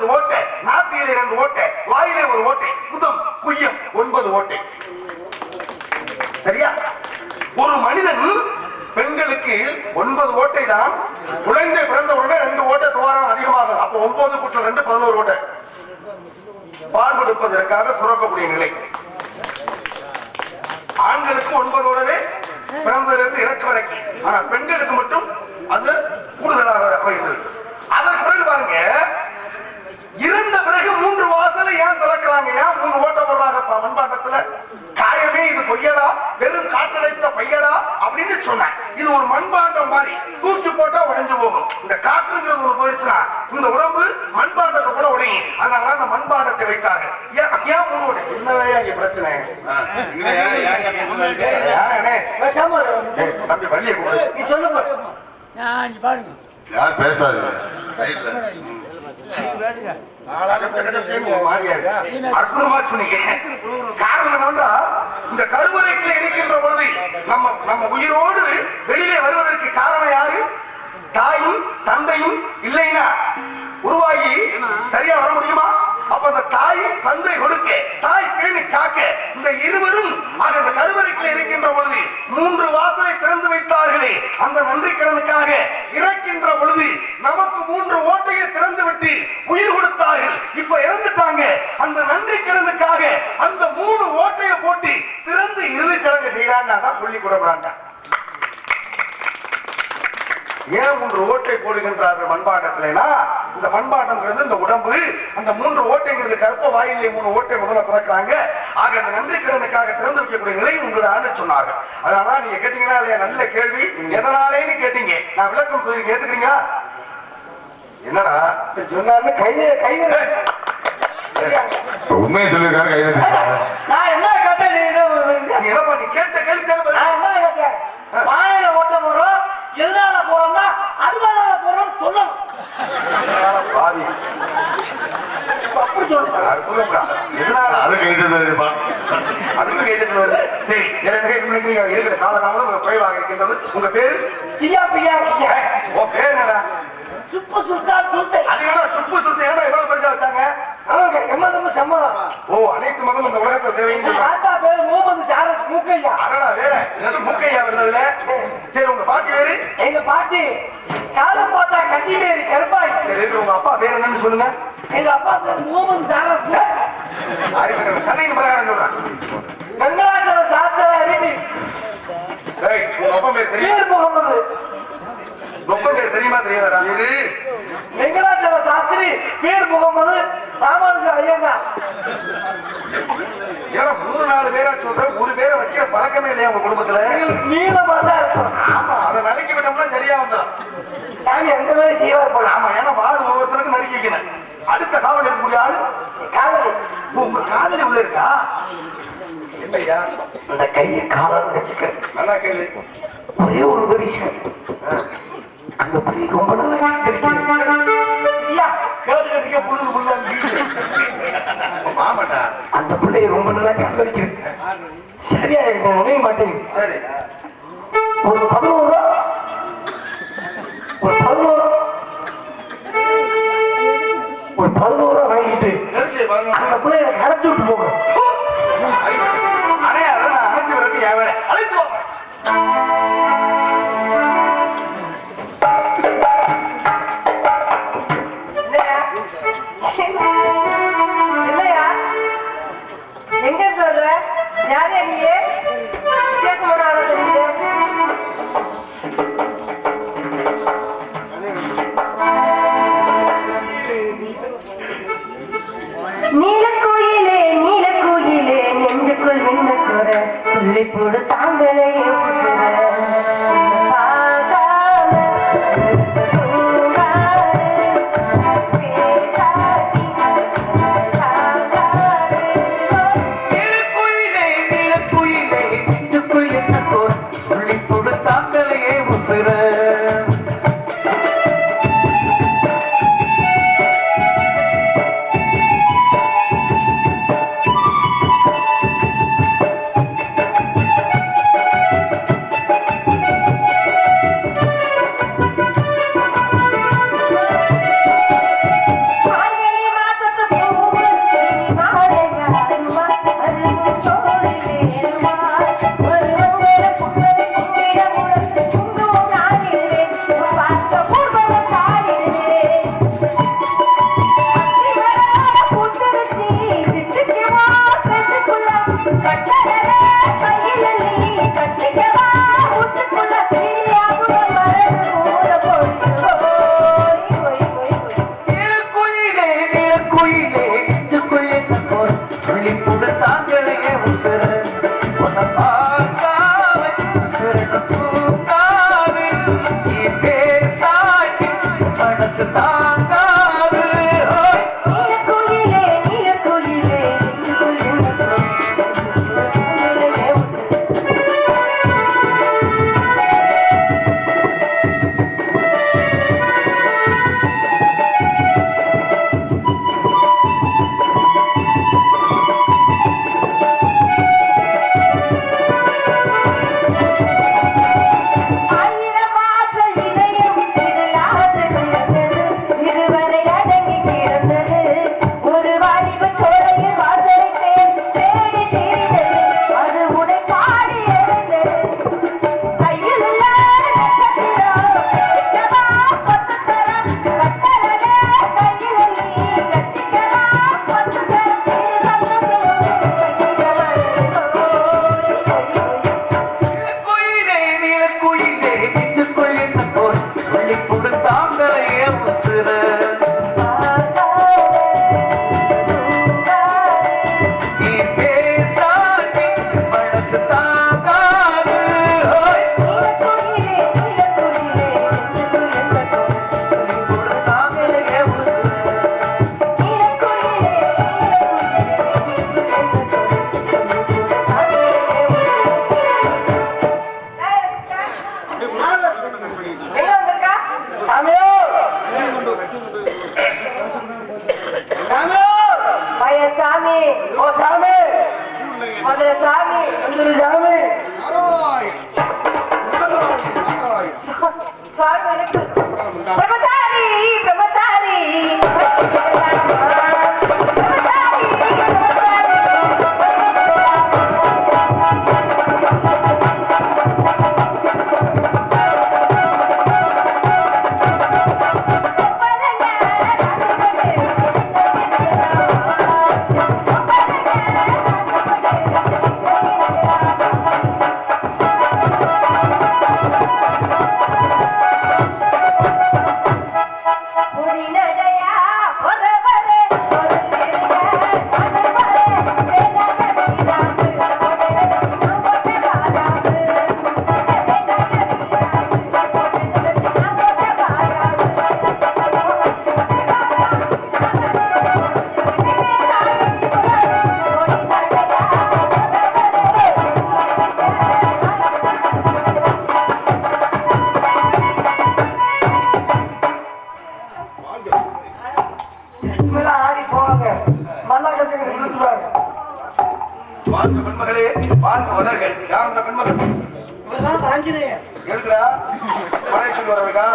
இரண்டு ஓட்டை நாசியில் இரண்டு ஓட்டை வாயிலே ஒரு ஓட்டை குதம் குய்யம் ஒன்பது ஓட்டை. சரியா? ஒரு மனிதன் பெண்களுக்கு ஒன்பது ஓட்டை தான் குழந்தை பிறந்த உடனே ரெண்டு ஓட்டை துவாரம் அதிகமாகும். அப்ப ஒன்பது கூட்டல் ரெண்டு பதினோரு ஓட்டை. பால் கொடுப்பதற்காக சுரக்கக்கூடிய நிலை ஆண்களுக்கு ஒன்பதோடவே பிறந்ததிலிருந்து இறக்கு வரைக்கும் ஆனா பெண்களுக்கு மட்டும் அது கூடுதலாக அமைந்தது அதற்கு பிறகு பாருங்க இறந்த பிறகு மூன்று வாசலை ஏன் திறக்கிறாங்க ஏன் மூணு ஓட்ட போடுறாங்க ப- மண்பாண்டத்துல காயமே இது பொய்யடா வெறும் காற்றடைத்த பையடா அப்படின்னு சொன்னேன் இது ஒரு மண்பாண்டம் மாதிரி தூக்கி போட்டா உடைஞ்சு போகும் இந்த காற்றுங்கிறது ஒண்ணு போயிடுச்சுன்னா இந்த உடம்பு மண்பாண்டத்தை கூட உடையும் அதனால அந்த மண்பாண்டத்தை வைத்தாங்க. ஏன் ஓட்டை என்னதான் இங்க பிரச்சனை? தம்பி வள்ளியை கூப்பிடு. நீ சொல்லு பாரு நான் இங்க பாருங்க. யார் பேசாது சைடுல. அற்புதமா சொன்னீங்க. காரணம் இந்த கருவறைக்குள்ள இருக்கின்ற பொழுது நம்ம நம்ம உயிரோடு வெளியிலே வருவதற்கு காரணம் யாரு? தாயும் தந்தையும் இல்லைன்னா உருவாகி சரியா வர முடியுமா? அப்ப அந்த தாய் தந்தை கொடுக்க தாய் பேணி காக்க. இந்த இருவரும் ஆக இந்த கருவறைக்குள்ள இருக்கின்ற பொழுது மூன்று வாசலை திறந்து வைத்தார்களே. அந்த நன்றி கடனுக்காக இறக்கின்ற பொழுது நமக்கு மூன்று ஓட்டையை திறந்து விட்டு உயிர் கொடுத்தார்கள். இப்ப இறந்துட்டாங்க. அந்த நன்றி கடனுக்காக அந்த மூணு ஓட்டையை போட்டு திறந்து இறுதி சடங்கு செய்யறான்னா தான் புள்ளி குடம்புறாங்க ஏன் மூன்று ஓட்டை போடுகின்றார்கள் மண்பாண்டத்திலேனா? இந்த மண்பாண்டம்ங்கிறது இந்த உடம்பு அந்த மூன்று ஓட்டைங்கிறது கற்ப வாயிலே மூணு ஓட்டை முதல்ல திறக்கிறாங்க. ஆக அந்த நன்றி கடனுக்காக திறந்து வைக்கக்கூடிய நிலையும் உங்களோட ஆண்டு சொன்னார்கள். அதனால நீங்க கேட்டீங்கன்னா இல்லையா? நல்ல கேள்வி. எதனாலேன்னு கேட்டீங்க. நான் விளக்கம் சொல்லி கேட்டுக்கிறீங்க என்னடா? சொன்னாரு கைது கைது உண்மையை சொல்லியிருக்காரு கை தட்டிருக்காரு. நான் என்ன கேட்டேன் நீ என்ன நீ கேட்ட கேள்வி தானே நான் என்ன கேட்டேன்? ஓட்ட எதனால போறோம்னா அறுபதால போறோம் சொல்லணும். பாவி. அப்படி சொல்லணும். எதனால? அது கேட்டது இருப்பான் அதுக்கும் கேட்டுட்டு வருது சரி நினைக்கிறீங்க இருக்கிற காலகாலம் குறைவாக இருக்கின்றது உங்க பேரு? சியா பியா உன் பேர் என்னடா? சுப்பு சுல்தான் சுல்தை அது என்ன சுப்பு சுத்து ஏன்னா இவ்வளவு பெருசா வச்சாங்க? அவங்க எம்மதமும் சம்மதம் ஓ அனைத்து மதம் இந்த உலகத்துல சொல்றாங்க தாத்தா பேரு முகமது சாரஸ் மூக்கையா. அடடா வேற. என்னது பாட்டி வேறு? எங்க பாட்டி காலம் பார்த்தா கண்டிமேரி கருப்பாய். சரி உங்க அப்பா பேர் என்னன்னு சொல்லுங்க. எங்க அப்பா பேரு முகமது சாரஸ் கதையின் பிரகாரம் சொல்றேன். வெங்கடாச்சல சாத்திர அறிவி உங்க அப்பா பேர் தெரியும்? பேர் முகமது. அப்பா பேர் தெரியுமா தெரியாதா வெங்கடாச்சல சாஸ்திரி பேர் முகமது ராமானுஜ ஐயங்கா ஏன்னா மூணு நாலு பேரா சொல்றேன் ஒரு பேரை வைக்கிற பழக்கமே இல்லையா உங்க குடும்பத்துல? நீளமா தான் இருக்கும். ஆமா அதை நறுக்கி விட்டோம்னா சரியா வந்துடும் சாமி அந்த மாதிரி செய்வார் போல? ஆமா ஏன்னா வாடு ஒவ்வொருத்தருக்கும் நறுக்கி வைக்கணும். அடுத்த காவல் இருக்கக்கூடிய ஆளு? காதலி. உங்க காதலி உள்ள இருக்கா? என்னய்யா? அந்த கையை காலம் வச்சுக்க. நல்லா கேளு. ஒரே ஒரு உதவி சார் அந்த பெரிய ரொம்ப அந்த பிள்ளைய ரொம்ப நல்லா காதலிக்கிறேன் சரியா எனக்கு மாட்டேங்குது சரி ஒரு பதினோரு ஒரு பதினோரு ஒரு பதினோரு ரூபா வாங்கிட்டு அந்த பிள்ளைய அரைச்சு அடைச்சு விட்டு போங்க சொல்லி போடு வர்றதுக்கா மலைச்சல் வர்றதுக்கா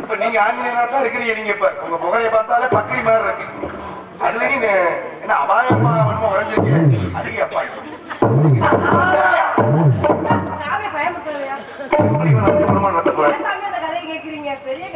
இப்ப நீங்க ஆஞ்சநேயரா தான் இருக்கிறீங்க நீங்க இப்ப. உங்க புகையை பார்த்தாலே பத்திரி மாதிரி இருக்கு. அதுலயும் என்ன அபாயமா நம்ம உறைஞ்சிருக்கீங்க அதுக்கு அப்பா நடத்த போறேன். பெரிய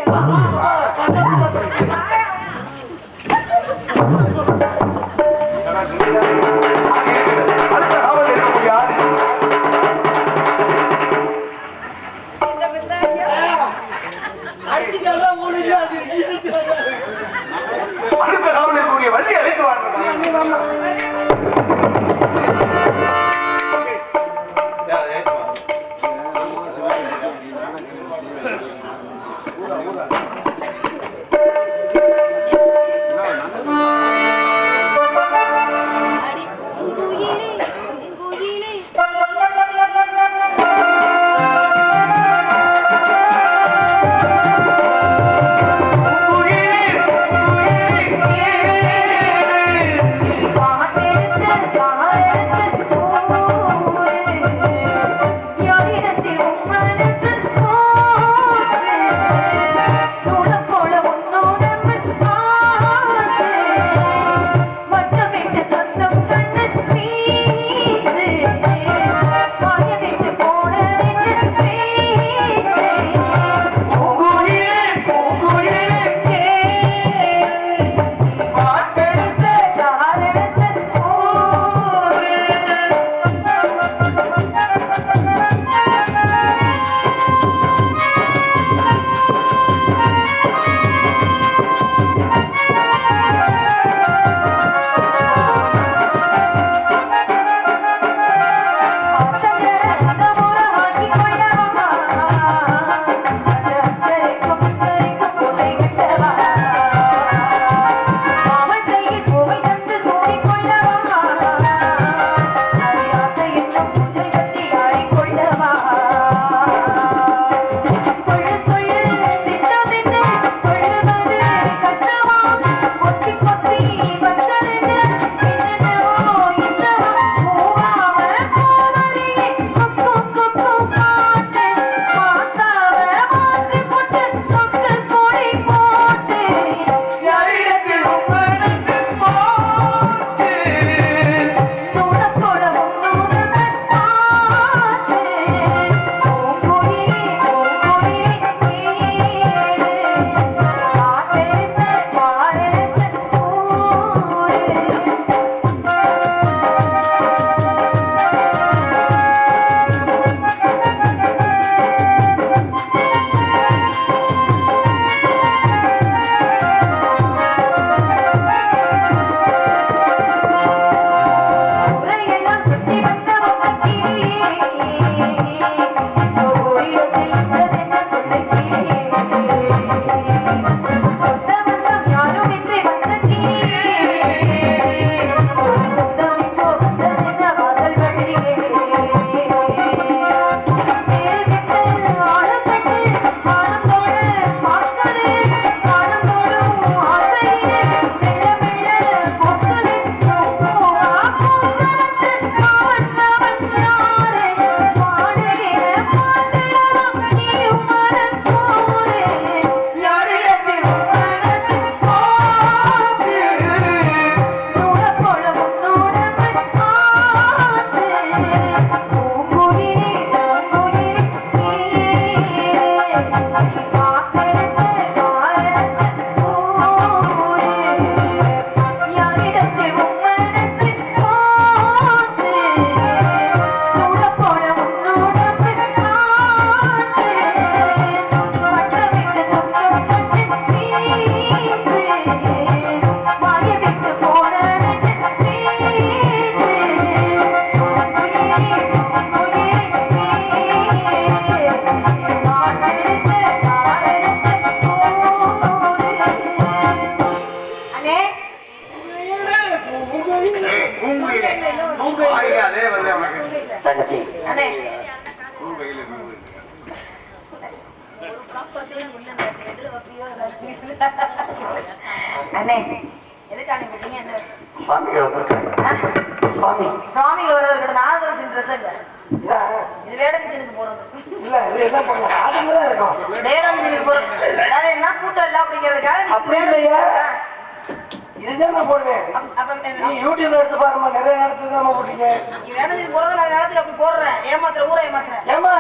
போடுறேன் ஏமாத்துற ஊரை ஏமாத்துற. ஏமா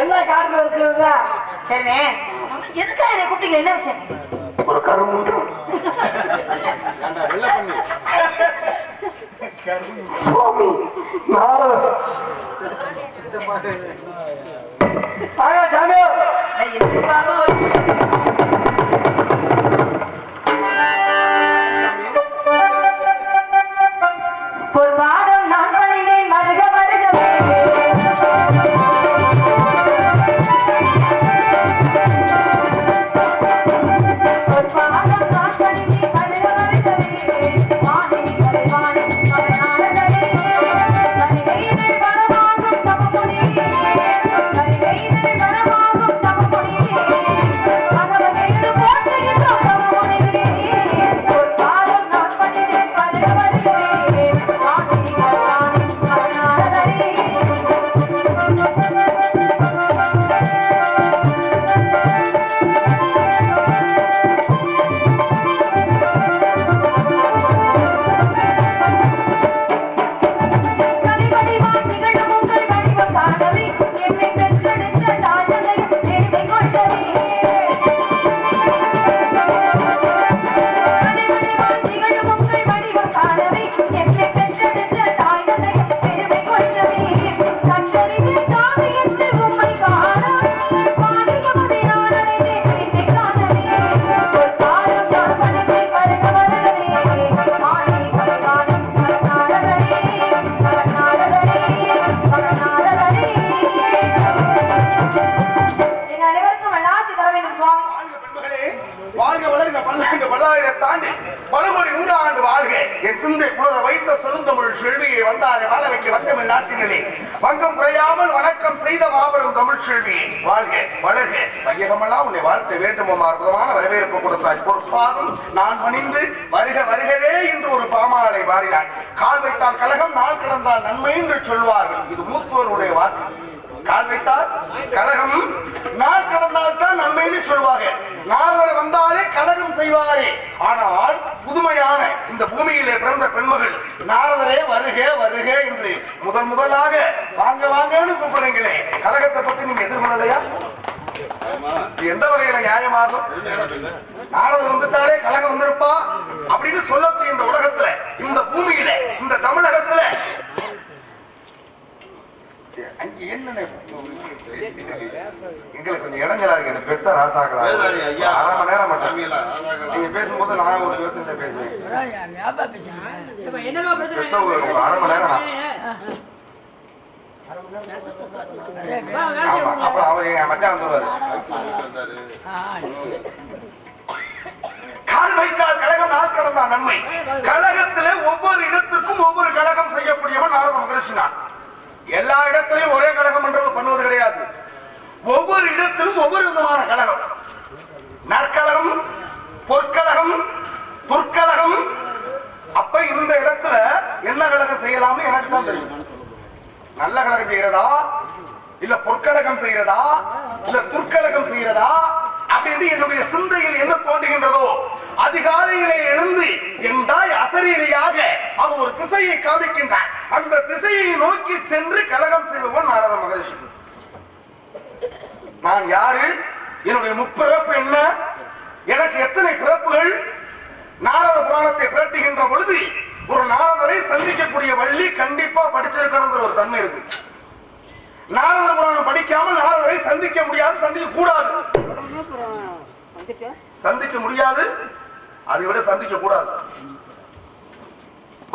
எல்லாம் காட்டுல இருக்கிறது? தான் சரிண்ணே. எதுக்காக என்னை கூப்பிட்டீங்க? என்ன விஷயம்? ஒரு கருமுண்டு. சுவாமி ஆயா சாமி தாண்டி பல கோடி நூறாண்டு வாழ்க. என் சிந்தை புலர வைத்த சொல்லுந்தமிழ் செல்வியை வந்தாரை வாழ வைக்க வந்தமிழ் நாட்டினிலே. பங்கம் குறையாமல் வணக்கம் செய்த மாபெரும் தமிழ் செல்வி. வாழ்க வளர்க. வையகமெல்லாம் உன்னை வாழ்த்த வேண்டுமோ அற்புதமான வரவேற்பு கொடுத்தாய். பொற்பாதம் நான் பணிந்து வருக வருகவே என்று ஒரு பாமாலை வாரினாய். கால் வைத்தால் கழகம் நாள் கடந்தால் நன்மை என்று சொல்வார்கள். இது மூத்தோருடைய வாக்கு. கால் வைத்தால் கலகம். நாள் தான் நன்மைன்னு சொல்லுவாங்க. நாரதர் வந்தாலே கலகம் செய்வாரே. ஆனால் புதுமையான இந்த பூமியிலே பிறந்த பெண்மகள் நாரதரே வருக வருக என்று முதல் முதலாக வாங்க வாங்கன்னு கூப்பிடுறீங்களே. கழகத்தை பத்தி நீங்க எதிர்கொள்ளலையா? எந்த வகையில நியாயமாகும்? நாரதர் வந்துட்டாலே கலகம் வந்திருப்பா அப்படின்னு சொல்லக்கூடிய இந்த உலகத்துல இந்த பூமியில இந்த தமிழகத்துல அங்க எங்களுக்கு கொஞ்சம் இடைஞ்சலா இருக்கு எனக்கு பெத்த ராசாக்களா. அரை மணி நேரம் மட்டும். நீங்க பேசும்போது நான் ஒரு யோசனை பேசுவேன். அரை மணி நேரம் ஆமா. அப்புறம் அவர் எங்க மச்சான் சொல்லுவாரு. கால் கழகம் நாள் நன்மை. கழகத்துல ஒவ்வொரு இடத்திற்கும் ஒவ்வொரு கழகம் செய்யக்கூடியவன் நாரத மகரிஷி நான் எல்லா இடத்திலையும் ஒரே கழகம் என்று பண்ணுவது கிடையாது. ஒவ்வொரு இடத்திலும் ஒவ்வொரு விதமான கழகம் நற்கழகம் பொற்கழகம் துர்க்கழகம் அப்ப இந்த இடத்துல என்ன கழகம் செய்யலாம்னு எனக்கு தான் தெரியும். நல்ல கழகம் செய்யறதா? இல்ல பொற்கழகம் செய்யறதா? இல்ல துர்க்கழகம் செய்யறதா? அப்படின்னு என்னுடைய சிந்தையில் என்ன தோன்றுகின்றதோ அதிகாலையிலே எழுந்து என் தாய் அசரீரியாக அவர் ஒரு திசையை காமிக்கின்றார். அந்த திசையை நோக்கி சென்று கலகம் செய்பவன் நாரத மகரிஷி. நான் யாரு? என்னுடைய முப்பிறப்பு என்ன? எனக்கு எத்தனை பிறப்புகள்? நாரத புராணத்தை பிரட்டுகின்ற பொழுது ஒரு நாரதரை சந்திக்கக்கூடிய வள்ளி கண்டிப்பா படிச்சிருக்கணுங்கிற ஒரு தன்மை இருக்கு. நாரத புராணம் படிக்காமல் நாரதரை சந்திக்க முடியாது சந்திக்க. கூடாது சந்திக்க முடியாது அதை விட சந்திக்க கூடாது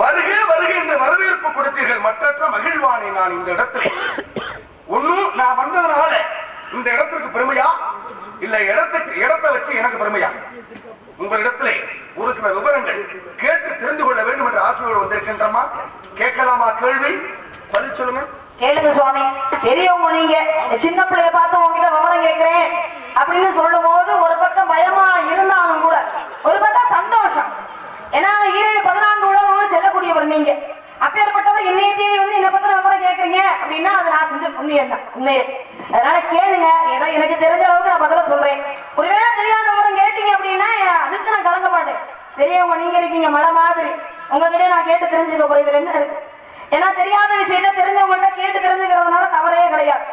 வருக வருக என்று வரவேற்பு கொடுத்தீர்கள். மற்றற்ற மகிழ்வானே நான் இந்த இடத்துல ஒண்ணும் நான் வந்ததுனால இந்த இடத்திற்கு பெருமையா? இல்ல இடத்துக்கு இடத்தை வச்சு எனக்கு பெருமையா? உங்களிடத்திலே ஒரு சில விவரங்கள் கேட்டு தெரிந்து கொள்ள வேண்டும் என்ற ஆசையோடு வந்திருக்கின்றமா கேட்கலாமா கேள்வி? பதில் சொல்லுங்க. கேளுங்க சுவாமி. பெரியவங்க நீங்க. சின்ன பிள்ளைய பார்த்து உங்ககிட்ட விவரம் கேட்கிறேன். அப்படின்னு சொல்லும் போது ஒரு பக்கம் பயமா இருந்தாலும் கூட ஒரு பக்கம் ஏன்னா ஈரேழு பதினான்கு உலகங்களும் செல்லக்கூடியவர் நீங்க. அப்பேற்பட்டவர் இன்னைய தேதி வந்து என்ன நான் விவரம் கேட்கறீங்க? அப்படின்னா அது நான் செஞ்ச புண்ணியம் தான் உண்மையே. அதனால கேளுங்க ஏதோ எனக்கு தெரிஞ்ச அளவுக்கு நான் பதில சொல்றேன். ஒருவேளை தெரியாத விவரம் கேட்டீங்க அப்படின்னா அதுக்கு நான் கலங்க மாட்டேன். பெரியவங்க நீங்க இருக்கீங்க மலை மாதிரி. உங்ககிட்ட நான் கேட்டு தெரிஞ்சுக்க போறேன் இதுல என்ன இருக்கு? ஏன்னா தெரியாத விஷயத்த தெரிஞ்சவங்கள்ட்ட கேட்டு தெரிஞ்சுக்கிறதுனால தவறே கிடையாது.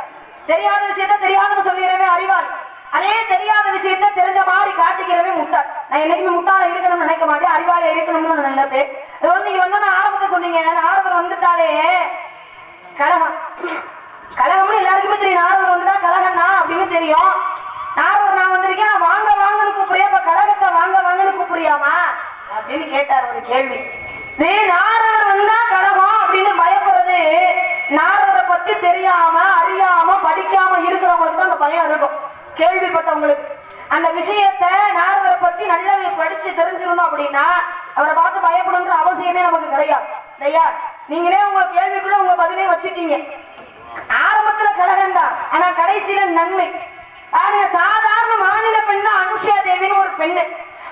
தெரியாத விஷயத்த தெரியாதுன்னு சொல்லிடுறவே அறிவாள். அதே தெரியாத விஷயத்த தெரிஞ்ச மாதிரி காட்டிக்கிறவே முட்டாள். நான் என்னைக்குமே முட்டாள இருக்கணும்னு நினைக்க மாட்டேன் அறிவாளி இருக்கணும்னு நான் நினைப்பேன் அதோட நீங்க வந்து ஆரம்பத்தை சொன்னீங்க ஆரம்பம் வந்துட்டாலே கழகம். கழகம்னு எல்லாருக்குமே தெரியும் ஆரம்பம் வந்துட்டா கழகம் தான் அப்படின்னு தெரியும். நார்வர் நான் வந்திருக்கேன் வாங்க வாங்கன்னு கூப்பிடுறியா இப்ப கழகத்தை வாங்க வாங்கன்னு கூப்பிடுறியாமா? அப்படின்னு கேட்டார் ஒரு கேள்வி. நீ நார்வர் வந்தா கழகம் அப்படின்னு பயப்படுறது நார்வரை பத்தி தெரியாம அறியாம படிக்காம இருக்கிறவங்களுக்கு தான் அந்த பயம் இருக்கும். கேள்விப்பட்டவங்களுக்கு. அந்த விஷயத்த நாரதரை பத்தி நல்ல படிச்சு தெரிஞ்சிருந்தோம் அப்படின்னா அவரை பார்த்து பயப்படணுன்ற அவசியமே நமக்கு கிடையாது. இல்லையா நீங்களே உங்க கேள்விக்குள்ள உங்க பதிலே வச்சுட்டீங்க. ஆரம்பத்துல கழகம் தான் ஆனா கடைசியில நன்மை. பாருங்க சாதாரண மாநில பெண் தான் அனுஷா தேவின்னு ஒரு பெண்ணு.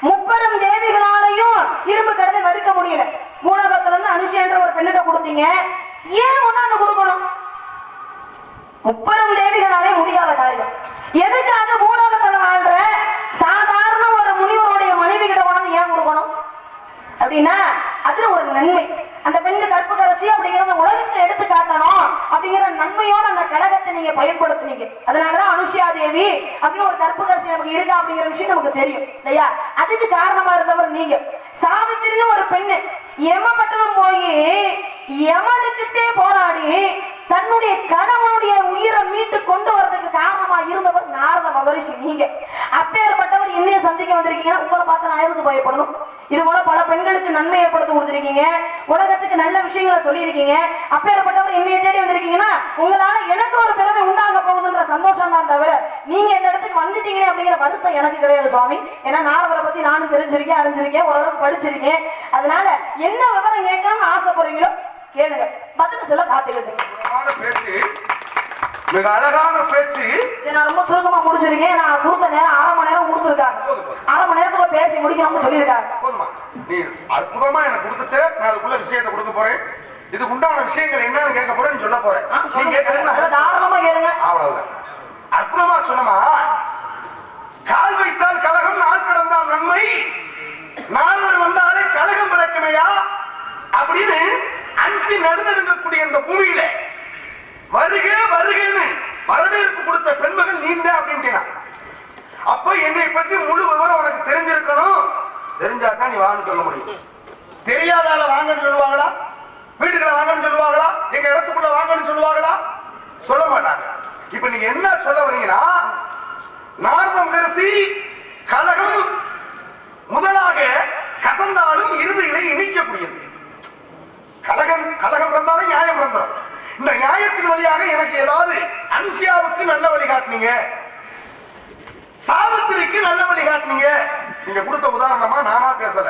முப்பெரும் தேவிகளாலையும் இரும்பு கடலை வறுக்க முடியல. மூலகத்துல இருந்து அனுஷான்ற ஒரு பெண்ணிட்ட கொடுத்தீங்க. ஏன் கொண்டாந்து கொடுக்கணும்? முப்பெரும் தேவிகளாலே முடியாத காரியம். எதுக்காக பூலோகத்துல வாழ்ற சாதாரண ஒரு முனிவருடைய மனைவி கிட்ட கொண்டாந்து ஏன் கொடுக்கணும்? அப்படின்னா அதுல ஒரு நன்மை. அந்த பெண்ணு கற்புக்கரசி அப்படிங்கறத உலகத்தை எடுத்து காட்டணும் அப்படிங்கிற நன்மையோட அந்த கழகத்தை நீங்க பயன்படுத்துனீங்க. அதனாலதான் அனுஷியா தேவி அப்படின்னு ஒரு கற்புக்கரசி நமக்கு இருக்கா அப்படிங்கிற விஷயம் நமக்கு தெரியும். இல்லையா? அதுக்கு காரணமா இருந்தவர் நீங்க. சாவித்திரின்னு ஒரு பெண்ணு. எமப்பட்டவன் போய் எமனுக்கிட்டே போராடி தன்னுடைய கணவனுடைய உயிரை மீட்டு கொண்டு வரதுக்கு காரணமா இருந்தவர் நாரத மகரிஷி. நீங்க அப்பேற்பட்டவர் என்னைய சந்திக்க வந்திருக்கீங்கன்னா உங்களை பார்த்து நான் இருந்து பயப்படணும்? இது போல பல பெண்களுக்கு நன்மை ஏற்படுத்தி கொடுத்துருக்கீங்க. உலகத்துக்கு நல்ல விஷயங்களை சொல்லியிருக்கீங்க. அப்பேற்பட்டவர் என்னைய தேடி வந்திருக்கீங்கன்னா உங்களால எனக்கு ஒரு பெருமை உண்டாக போகுதுன்ற சந்தோஷம் தான் தவிர நீங்க இந்த இடத்துக்கு வந்துட்டீங்களே அப்படிங்கிற வருத்தம் எனக்கு கிடையாது சுவாமி. ஏன்னா நாரதரை பத்தி நானும் தெரிஞ்சிருக்கேன் அறிஞ்சிருக்கேன் ஓரளவுக்கு படிச்சிருக்கேன். அதனால என்ன விவரம் கேட்கணும்னு ஆசைப்படுறீங்களோ கேளுங்க. பதில் சில காத்துக்கிட்டு மிக அழகான பேச்சு. நான் ரொம்ப சுருக்கமா முடிச்சிருக்கேன் நான் கொடுத்த நேரம் அரை மணி நேரம் கொடுத்துருக்காங்க. அரை மணி நேரத்துல பேசி முடிக்கணும்னு சொல்லியிருக்காங்க. போதுமா நீ அற்புதமா எனக்கு கொடுத்துட்டு நான் அதுக்குள்ள விஷயத்தை கொடுக்க போறேன். இதுக்கு உண்டான விஷயங்கள் என்னன்னு கேட்க போறேன் நீ சொல்ல போறேன். நீ கேட்கறேன் அதை தாராளமா கேளுங்க. அவ்வளவுதான். அற்புதமா சொன்னமா? கால் வைத்தால் கலகம் நாள் கடந்தால் நன்மை. நாரதர் வந்தாலே கலகம் பிறக்குமையா அப்படின்னு அஞ்சு நடுநடுங்கக்கூடிய இந்த பூமியில வருக வருகன்னு வரவேற்பு கொடுத்த பெண்மகள் நீந்த அப்படின்ட்டா அப்ப என்னை பற்றி முழு விவரம் உனக்கு தெரிஞ்சிருக்கணும். தெரிஞ்சா தான் நீ வாங்க சொல்ல முடியும். தெரியாதால வாங்கன்னு சொல்லுவாங்களா? வீட்டுக்குள்ள வாங்கன்னு சொல்லுவாங்களா? எங்க இடத்துக்குள்ள வாங்கன்னு சொல்லுவாங்களா? சொல்ல மாட்டாங்க. இப்ப நீங்க என்ன சொல்ல வரீங்கன்னா நாரத மகரிஷி கலகம் முதலாக கசந்தாலும் இறுதியிலே இணைக்கக்கூடியது கலகம் கலகம் பிறந்தாலும் நியாயம் பிறந்துடும் இந்த நியாயத்தின் வழியாக எனக்கு ஏதாவது அனுசியாவுக்கு நல்ல வழி காட்டுனீங்க. சாவித்திரிக்கு நல்ல வழி காட்டுனீங்க. நீங்க கொடுத்த உதாரணமா நானா பேசல.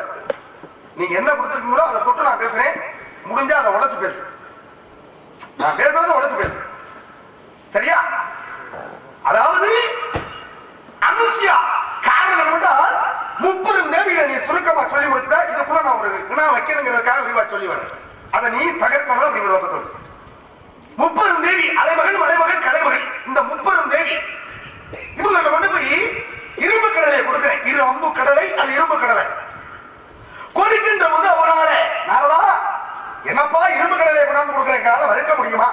நீங்க என்ன கொடுத்துருக்கீங்களோ அதை தொட்டு நான் பேசுறேன். முடிஞ்சா அதை உடச்சு பேசு. நான் பேசுறத உடச்சு பேசு. சரியா? அதாவது அனுசியா காரணம் என்றால் முப்பெரும் தேவிகளை நீ சுருக்கமா சொல்லி முடித்த இதுக்குள்ள நான் ஒரு வினா வைக்கிறேங்கிறதுக்காக விரிவா சொல்லி வரேன் அதை நீ தகர்க்கணும் அப்படிங்கிற நோக்கத்தோடு. முப்பெரும் தேவி அலைமகள் மலைமகள் கலைமகள். இந்த முப்பெரும் தேவி இவங்க கொண்டு போய் இரும்பு கடலை கொடுக்கிறேன். இரு அம்பு கடலை அது இரும்பு கடலை. கொடுக்கின்ற போது அவனால நாரதா என்னப்பா இரும்பு கடலை கொண்டாந்து கொடுக்குறேன்? வறுக்க முடியுமா?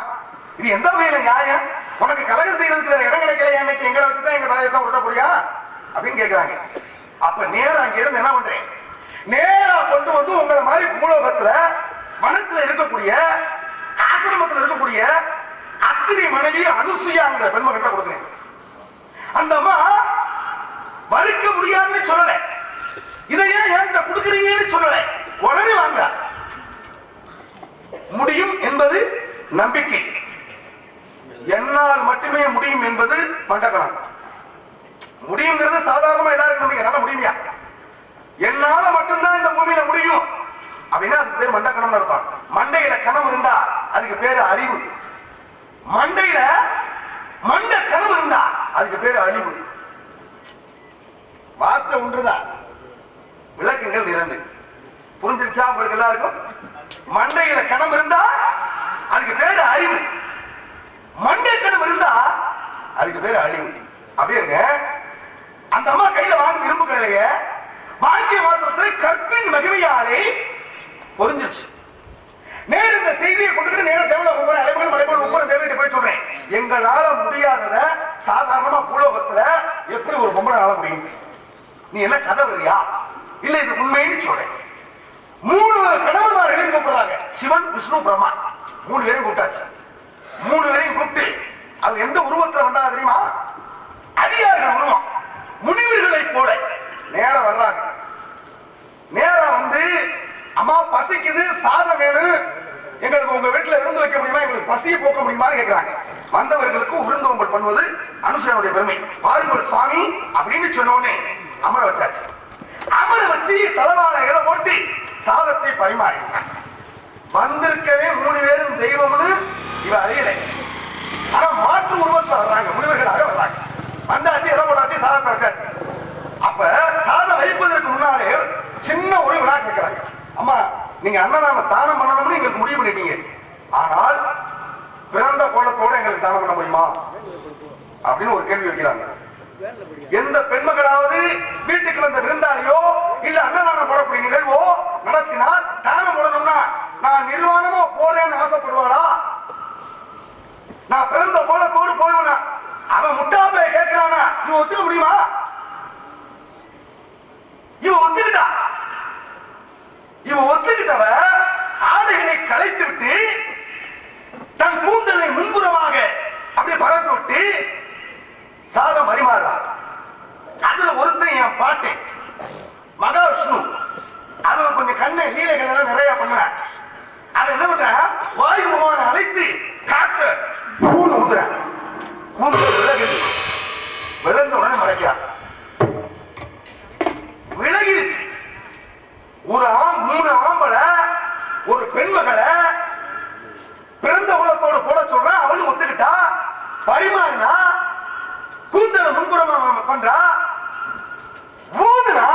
இது எந்த வகையில நியாயம்? உனக்கு கலகம் செய்யறதுக்கு வேற இடம் கிடைக்கல இன்னைக்கு எங்களை வச்சுதான் எங்க தலையை தான் உருட்ட போறியா அப்படின்னு கேட்கிறாங்க அப்ப நேரம் அங்க இருந்து என்ன பண்றேன்? நேரா கொண்டு வந்து உங்களை மாதிரி பூலோகத்துல வனத்துல இருக்கக்கூடிய ஆசிரமத்தில் இருக்கக்கூடிய அத்திரி மனைவி அனுசுயாங்கிற பெண்மகிட்ட கொடுக்குறேன் அந்த அம்மா வறுக்க முடியாதுன்னு சொல்லல. இதை ஏன் என்கிட்ட கொடுக்குறீங்கன்னு சொல்லல. உடனே வாங்க முடியும் என்பது நம்பிக்கை. என்னால் மட்டுமே முடியும் என்பது மண்டகலம். முடியுங்கிறது சாதாரணமா எல்லாருக்கும் நம்பிக்கை. என்னால முடியுமையா? என்னால மட்டும்தான் இந்த பூமியில முடியும். அப்படின்னா அதுக்கு பேர் மண்ட கணம் அர்த்தம்? மண்டையில கணம் இருந்தா அதுக்கு பேரு அறிவு. மண்டையில மண்ட கணம் இருந்தா அதுக்கு பேரு அழிவு. வார்த்தை ஒன்றுதான் விளக்கங்கள் இரண்டு. புரிஞ்சிருச்சா உங்களுக்கு எல்லாருக்கும்? மண்டையில கணம் இருந்தா அதுக்கு பேரு அறிவு. மண்டை கணம் இருந்தா அதுக்கு பேரு அழிவு. அப்படியே இருங்க. அந்த அம்மா கையில வாங்க இரும்பு கடையில வாங்கிய மாத்திரத்தில் கற்பின் மகிமையாலே பொறிஞ்சிருச்சு நேரு இந்த செய்தியை கொண்டுகிட்டு நேரம் தேவல ஒவ்வொரு அலைபோல் மலைபோல் ஒவ்வொரு தேவையிட்ட போய் சொல்றேன். எங்களால முடியாதத சாதாரணமா பூலோகத்துல எப்படி ஒரு பொம்பளை நாள முடியும்? நீ என்ன கதை வரியா? இல்ல இது உண்மைன்னு சொல்றேன். மூணு கணவன்மார்களையும் கூப்பிடுறாங்க. சிவன் விஷ்ணு பிரம்மா. மூணு பேரும் கூப்பிட்டாச்சு. மூணு பேரையும் கூப்பிட்டு அது எந்த உருவத்துல வந்தாங்க தெரியுமா? அடியார்கள் உருவம். முனிவர்களை போல. நேரம் வர்றாங்க. நேரம் வந்து அம்மா பசிக்குது சாதம் வேணும் எங்களுக்கு உங்க வீட்டுல இருந்து வைக்க முடியுமா? எங்களுக்கு பசியை போக்க முடியுமான்னு கேட்கிறாங்க வந்தவர்களுக்கு உருந்தோம்பல் பண்ணுவது அனுசரனுடைய பெருமை. பாருங்கள் சுவாமி அப்படின்னு சொன்னோடனே அமர வச்சாச்சு. அமர வச்சு தலவாழைகளை ஓட்டி சாதத்தை பரிமாறி வந்திருக்கவே மூணு பேரும் தெய்வம்னு இவ அறியலை. ஆனா மாற்று உருவத்துல வர்றாங்க முனிவர்களாக வர்றாங்க. வந்தாச்சு இடம் போட்டாச்சு சாதத்தை வச்சாச்சு. அப்ப சாதம் வைப்பதற்கு முன்னாலே சின்ன ஒரு விழா கேட்கிறாங்க அம்மா நீங்க அன்னதான தானம் பண்ணணும்னு எங்களுக்கு முடிவு பண்ணிட்டீங்க. ஆனால் பிறந்த கோலத்தோட எங்களுக்கு தானம் பண்ண முடியுமா? அப்படின்னு ஒரு கேள்வி வைக்கிறாங்க. எந்த பெண்மகளாவது வீட்டுக்கு வந்த விருந்தாளியோ இல்ல அன்னதானம் போடக்கூடிய நிகழ்வோ நடத்தினால் தானம் போடணும்னா நான் நிர்வாணமா போறேன்னு ஆசைப்படுவாளா? நான் பிறந்த கோலத்தோடு போயிடுவேனா அவன் முட்டாப்பைய கேட்கிறானா? இவன் ஒத்துக்க முடியுமா? இவன் ஒத்துக்கிட்டா? இவன் ஒத்துக்கிட்டவ ஆடைகளை கலைத்து விட்டு தன் கூந்தலை முன்புறமாக அப்படியே பரப்பி விட்டு சாதம் பரிமாறுறான் அதுல ஒருத்தன் என் பாட்டு மகாவிஷ்ணு. அவன் கொஞ்சம் கண்ணை லீலைகள் எல்லாம் நிறைய பண்ணுவான் அவன் என்ன பண்றான் வாயு பகவான் அழைத்து காற்று பூணு ஊதுறான் கூந்தல் விலகுது விளந்த உடனே மறைக்கிறான் ஒரு ஆம் மூணு ஆம்பளை ஒரு பெண்மகளை பிறந்த குலத்தோட போட சொல்றான் அவளும் ஒத்துக்கிட்டா பரிமாறினா கூந்தல முன்புறமா பண்றா ஊதுனா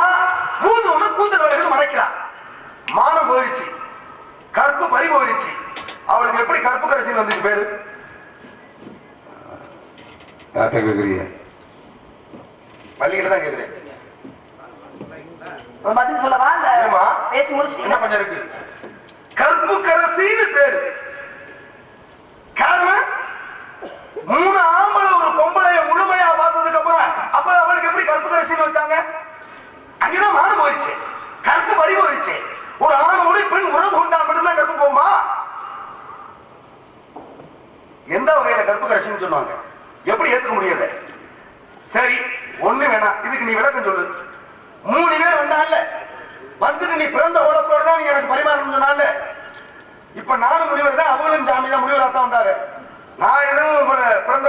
ஊதுன கூந்தல் வளைவு மறைக்கிறா. மானம் போயிடுச்சு கற்பு பறி போயிடுச்சு அவளுக்கு எப்படி கற்பு கரைசல் வந்துச்சு பேரு? யார்கிட்ட கேக்குறீங்க? பள்ளியில தான் கேக்குறேன். ஒரு பதில் சொல்லவா? இல்ல? பேசி என்ன கொஞ்சம் இருக்கு? கரசின்னு பேரு. காரணம் மூணு ஆம்பளை ஒரு பொம்பளைய முழுமையா பார்த்ததுக்கு அப்புறம் அப்ப அவளுக்கு எப்படி கற்பு கரசின்னு வச்சாங்க? அங்கதான் மானம் போயிடுச்சு. கற்பு பறி போயிடுச்சு. ஒரு ஆணோடு பெண் உறவு கொண்டால் மட்டும்தான் கற்பு போகுமா? எந்த வகையில கற்பு கரசின்னு சொன்னாங்க எப்படி ஏத்துக்க முடியாது? சரி ஒண்ணு வேணாம். இதுக்கு நீ விளக்கம் சொல்லு. மூணு பேர் வந்தான்ல வந்துட்டு நீ பிறந்த ஓலத்தோட தான் நீ எனக்கு பரிமாறணும் சொன்னால இப்ப நானும் முனிவர் தான் அவங்களும் ஜாமி தான் முனிவராக தான் வந்தாரு. நான் எதுவும் பிறந்த